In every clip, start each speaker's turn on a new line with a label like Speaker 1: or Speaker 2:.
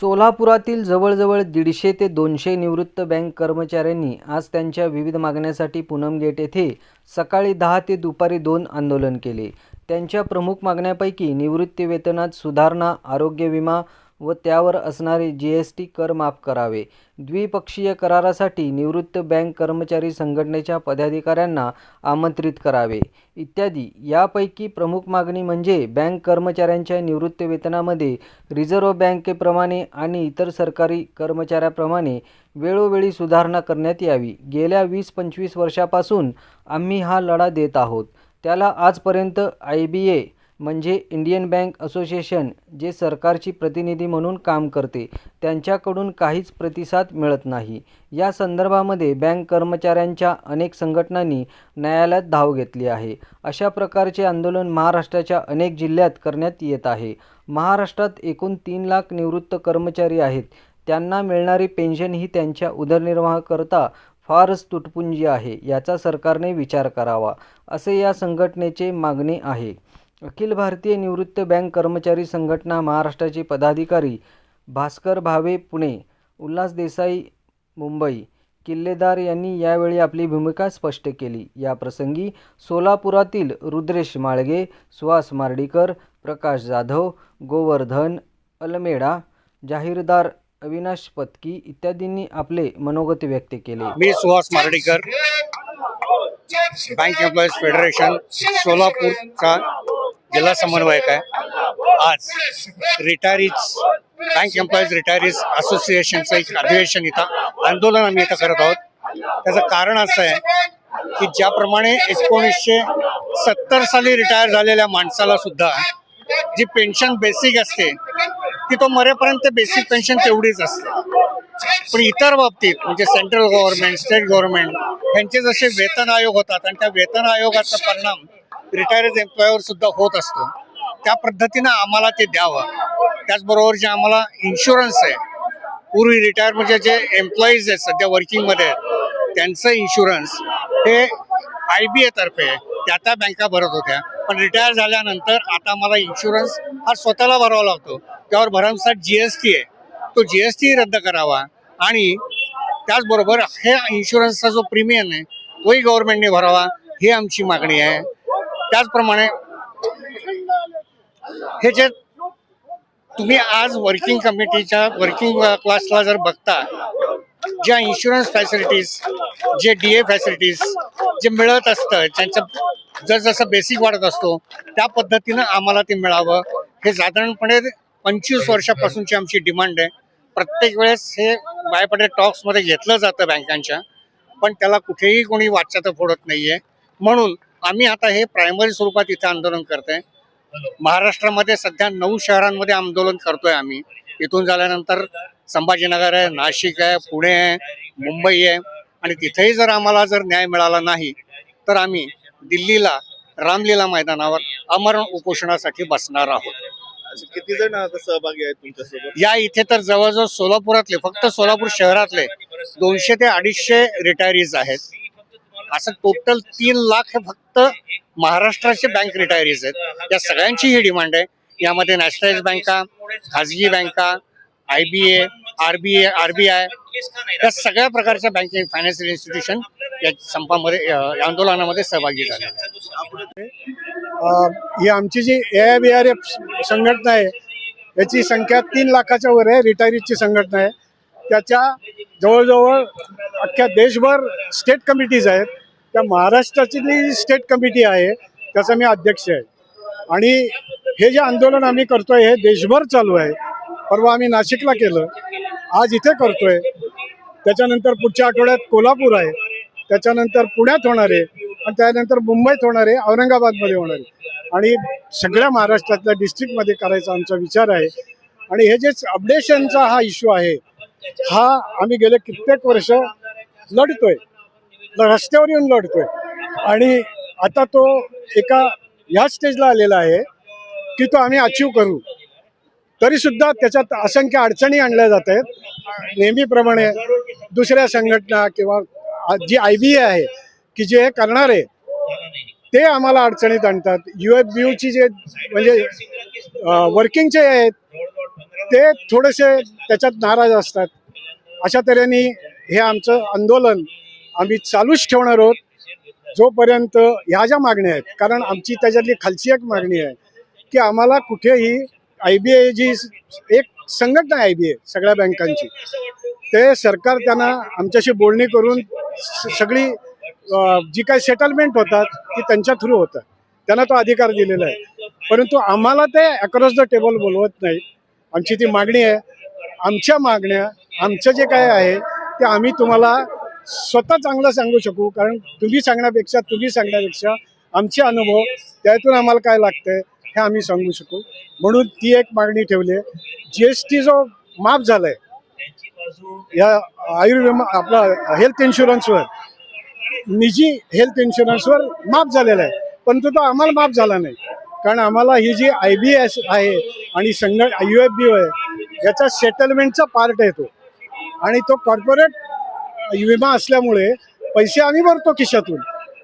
Speaker 1: सोलापुरातील जवळजवळ दीडशे ते दोनशे निवृत्त बँक कर्मचाऱ्यांनी आज त्यांच्या विविध मागण्यांसाठी पूनम गेट येथे सकाळी दहा ते दुपारी दोन आंदोलन केले. त्यांच्या प्रमुख मागण्यापैकी निवृत्ती वेतनात सुधारणा आरोग्य विमा व त्यावर असणारे जी एस टी कर माफ करावे. द्विपक्षीय करारासाठी निवृत्त बँक कर्मचारी संघटनेच्या पदाधिकाऱ्यांना आमंत्रित करावे. इत्यादी. यापैकी प्रमुख मागणी म्हणजे बँक कर्मचाऱ्यांच्या निवृत्ती वेतनामध्ये रिझर्व्ह बँकेप्रमाणे आणि इतर सरकारी कर्मचाऱ्याप्रमाणे वेळोवेळी सुधारणा करण्यात यावी. गेल्या वीस पंचवीस वर्षापासून आम्ही हा लढा देत आहोत. त्याला आजपर्यंत आय बी ए म्हणजे इंडियन बँक असोसिएशन जे सरकारची प्रतिनिधी म्हणून काम करते त्यांच्याकडून काहीच प्रतिसाद मिळत नाही. या संदर्भामध्ये बँक कर्मचाऱ्यांच्या अनेक संघटनांनी न्यायालयात धाव घेतली आहे. अशा प्रकारचे आंदोलन महाराष्ट्राच्या अनेक जिल्ह्यात करण्यात येत आहे. महाराष्ट्रात एकूण तीन लाख निवृत्त कर्मचारी आहेत. त्यांना मिळणारी पेन्शन ही त्यांच्या उदरनिर्वाहाकरता फारच तुटपुंजी आहे याचा सरकारने विचार करावा असे या संघटनेचे मागणे आहे. अखिल भारतीय निवृत्त बँक कर्मचारी संघटना महाराष्ट्राचे पदाधिकारी भास्कर भावे पुणे उल्हास देसाई मुंबई किल्लेदार यांनी यावेळी आपली भूमिका स्पष्ट केली. याप्रसंगी सोलापुरातील रुद्रेश माळगे सुहास मार्डीकर प्रकाश जाधव गोवर्धन अलमेडा जाहीरदार अविनाश पत्की इत्यादींनी आपले मनोगत व्यक्त केले.
Speaker 2: मी Suhas Mardikar bank employees federation सोलापूरचा जिल्हा समन्वयक आहे आज रिटायरीज बँक एम्प्लॉईज रिटायरीज असोसिएशनचं एक अधिवेशन इथं आंदोलन आम्ही इथं करत आहोत. त्याचं कारण असं आहे की ज्याप्रमाणे एकोणीसशे सत्तर साली रिटायर झालेल्या माणसाला सुद्धा जी पेन्शन बेसिक असते ती तो मरेपर्यंत बेसिक पेन्शन तेवढीच असते. पण इतर बाबतीत म्हणजे सेंट्रल गव्हर्नमेंट स्टेट गव्हर्नमेंट यांचे जसे वेतन आयोग होतात आणि त्या वेतन आयोगाचा परिणाम रिटायर्ड एम्प्लॉयर सुद्धा होत असतो. त्या पद्धतीनं आम्हाला ते द्यावं. त्याचबरोबर जे आम्हाला इन्शुरन्स आहे पूर्वी रिटायर म्हणजे जे एम्प्लॉईज आहेत सध्या वर्किंगमध्ये आहेत त्यांचं इन्शुरन्स हे आय बी एतर्फे त्या त्या बँका भरत होत्या. पण रिटायर झाल्यानंतर आता आम्हाला इन्शुरन्स हा स्वतःला भरावा लागतो. त्यावर भरमसाठ जी एस टी आहे. तो जी एस टी रद्द करावा. आणि त्याचबरोबर हे इन्शुरन्सचा जो प्रीमियम आहे तोही गव्हर्नमेंटने भरावा ही आमची मागणी आहे. त्याचप्रमाणे हे जे तुम्ही आज वर्किंग कमिटीच्या वर्किंग क्लासला जर बघता ज्या इन्शुरन्स फॅसिलिटीज जे डी ए फॅसिलिटीज जे मिळत असतं ज्यांचं जसजसं बेसिक वाढत असतो त्या पद्धतीनं आम्हाला ते मिळावं. हे साधारणपणे पंचवीस वर्षापासूनची आमची डिमांड आहे. प्रत्येक वेळेस हे बायपडे टॉक्समध्ये घेतलं जातं बँकांच्या पण त्याला कुठेही कोणी वाचाचं फोडत नाहीये. म्हणून आम्ही आता हे प्रायमरी स्वरूपात इथं आंदोलन करतोय. महाराष्ट्रामध्ये सध्या नऊ शहरांमध्ये आंदोलन करतोय आम्ही. इथून झाल्यानंतर संभाजीनगर आहे नाशिक आहे पुणे आहे मुंबई आहे. आणि तिथेही जर आम्हाला जर न्याय मिळाला नाही तर आम्ही दिल्लीला रामलीला मैदानावर अमरण उपोषणासाठी बसणार आहोत.
Speaker 3: किती जण आता सहभागी आहेत तुमच्यासोबत?
Speaker 2: या इथे तर जवळजवळ सोलापुरातले फक्त सोलापूर शहरातले दोनशे ते अडीचशे रिटायरीज आहेत. असं टोटल तीन लाख फक्त महाराष्ट्राचे बँक रिटायरीज आहेत. या सगळ्यांची ही डिमांड आहे. यामध्ये नॅशनलाइज बँका खाजगी बँका I B A R B A R B I या सगळ्या प्रकारच्या बँकिंग फायनान्शियल इन्स्टिट्यूशन या संपामध्ये आंदोलनामध्ये सहभागी झाले आहेत.
Speaker 4: ही आमची जी A I B R F संघटना आहे याची संख्या तीन लाखाच्या वर आहे रिटायरीची संघटना आहे. त्याच्या जवळजवळ अख्ख्या देशभर स्टेट कमिटीज आहेत. त्या महाराष्ट्राची जी स्टेट कमिटी आहे त्याचा मी अध्यक्ष आहे. आणि हे जे आंदोलन आम्ही करतोय हे देशभर चालू आहे. परवा आम्ही नाशिकला केलं. आज इथे करतोय. त्याच्यानंतर पुढच्या आठवड्यात कोल्हापूर आहे. त्याच्यानंतर पुण्यात होणार आहे. आणि त्यानंतर मुंबईत होणार आहे. औरंगाबादमध्ये होणार आहे. आणि सगळ्या महाराष्ट्रातल्या डिस्ट्रिक्टमध्ये करायचा आमचा विचार आहे. आणि हे जे अपडेशनचा हा इश्यू आहे हा आम्ही गेले कित्येक वर्ष लढतोय. रस्त्यावर येऊन लढतोय. आणि आता तो एका ह्या स्टेजला आलेला आहे की तो आम्ही अचीव करू. तरी सुद्धा त्याच्यात असंख्य अडचणी आणल्या जात आहेत. नेहमीप्रमाणे दुसऱ्या संघटना किंवा जी आय बी ए आहे की जे हे करणार आहे ते आम्हाला अडचणीत आणतात. यू एफ बी यूची जे म्हणजे वर्किंगचे आहेत ते थोडेसे त्याच्यात नाराज असतात. अशा तऱ्हेने हे आमचं आंदोलन आम्ही चालूच ठेवणार आहोत. जोपर्यंत ह्या ज्या मागण्या आहेत कारण आमची त्याच्यातली खालची एक मागणी आहे की आम्हाला कुठेही आय बी आय जी एक संघटना आहे आय बी आय सगळ्या बँकांची. ते सरकार त्यांना आमच्याशी बोलणी करून स- सगळी जी काही सेटलमेंट होतात ती त्यांच्या थ्रू होतात. त्यांना तो अधिकार दिलेला आहे. परंतु आम्हाला ते अक्रॉस द टेबल बोलवत नाही आमची ती मागणी आहे. आमच्या मागण्या आमचं जे काय आहे ते आम्ही तुम्हाला स्वतः चांगलं सांगू शकू. कारण तुम्ही सांगण्यापेक्षा तुम्ही सांगण्यापेक्षा आमचे अनुभव त्यातून आम्हाला काय लागतंय हे आम्ही सांगू शकू. म्हणून ती एक मागणी ठेवली आहे. जी एस टी जो माफ झालाय या आयुर्विमा आपला हेल्थ इन्शुरन्सवर निजी हेल्थ इन्शुरन्सवर माफ झालेला आहे. परंतु तो आम्हाला माफ झाला नाही. कारण आम्हाला ही जी आय बी एस आहे आणि संघ यू एफ बी आहे याचा सेटलमेंटचा पार्ट आहे तो. आणि तो कॉर्पोरेट विमा असल्यामुळे पैसे आम्ही भरतो खिशातून.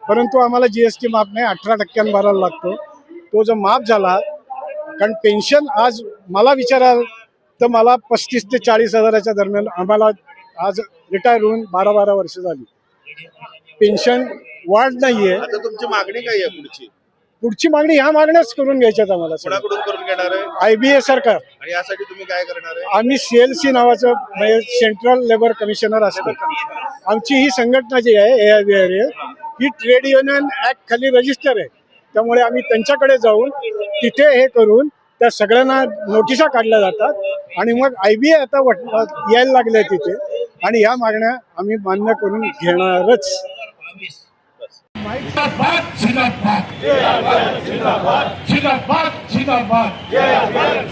Speaker 4: परंतु आम्हाला जी एस टी माफ नाही अठरा टक्क्यानं भरायला लागतो. तो जर माफ झाला कारण पेन्शन आज मला विचाराल तर मला पस्तीस ते चाळीस हजाराच्या दरम्यान आम्हाला आज रिटायर होऊन बारा बारा वर्ष झाली. पेन्शन वाढ नाहीये.
Speaker 3: तुमची मागणी काय आहे पुढची?
Speaker 4: पुढची मागणी ह्या मागण्याच करून घ्यायच्यात आम्हाला
Speaker 3: कोणाकडून करून घेणार आहे?
Speaker 4: आय बी ए सरकार.
Speaker 3: आणि यासाठी तुम्ही काय करणार आहे?
Speaker 4: आम्ही सी एल सी नावाचं म्हणजे सेंट्रल लेबर कमिशनर असतो. आमची ही संघटना जी आहे ए आय बी आर ही ट्रेड युनियन ऍक्ट खाली रजिस्टर आहे. त्यामुळे आम्ही त्यांच्याकडे जाऊन तिथे हे करून त्या सगळ्यांना नोटिसा काढल्या जातात. आणि मग आय बी आता वट- यायला लागले तिथे. आणि ह्या मागण्या आम्ही मान्य करून घेणारच.
Speaker 5: জিন্দাবাদ জিন্দাবাদ জিন্দাবাদ। জিন্দাবাদ জিন্দাবাদ।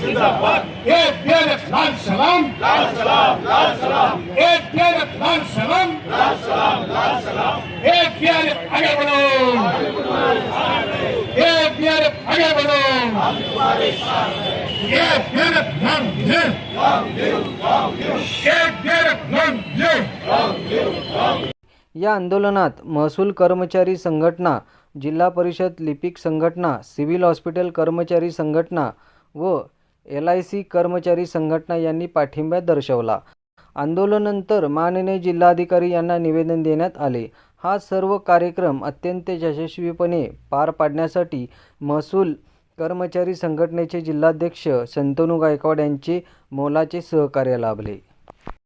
Speaker 5: জিন্দাবাদ এ বেরে খান সালাম লাল সালাম। লাল সালাম এ বেরে খান সালাম লাল সালাম। লাল সালাম এ বেরে আগে বলো এ বেরে আগে বলো এ বেরে নাম দে নাম দে নাম দে এ বেরে নাম
Speaker 1: या आंदोलनात महसूल कर्मचारी संघटना जिल्हा परिषद लिपिक संघटना सिव्हिल हॉस्पिटल कर्मचारी संघटना व एल आय सी कर्मचारी संघटना यांनी पाठिंबा दर्शवला. आंदोलनानंतर माननीय जिल्हाधिकारी यांना निवेदन देण्यात आले. हा सर्व कार्यक्रम अत्यंत यशस्वीपणे पार पाडण्यासाठी महसूल कर्मचारी संघटनेचे जिल्हाध्यक्ष संतनू गायकवाड यांचे मोलाचे सहकार्य लाभले.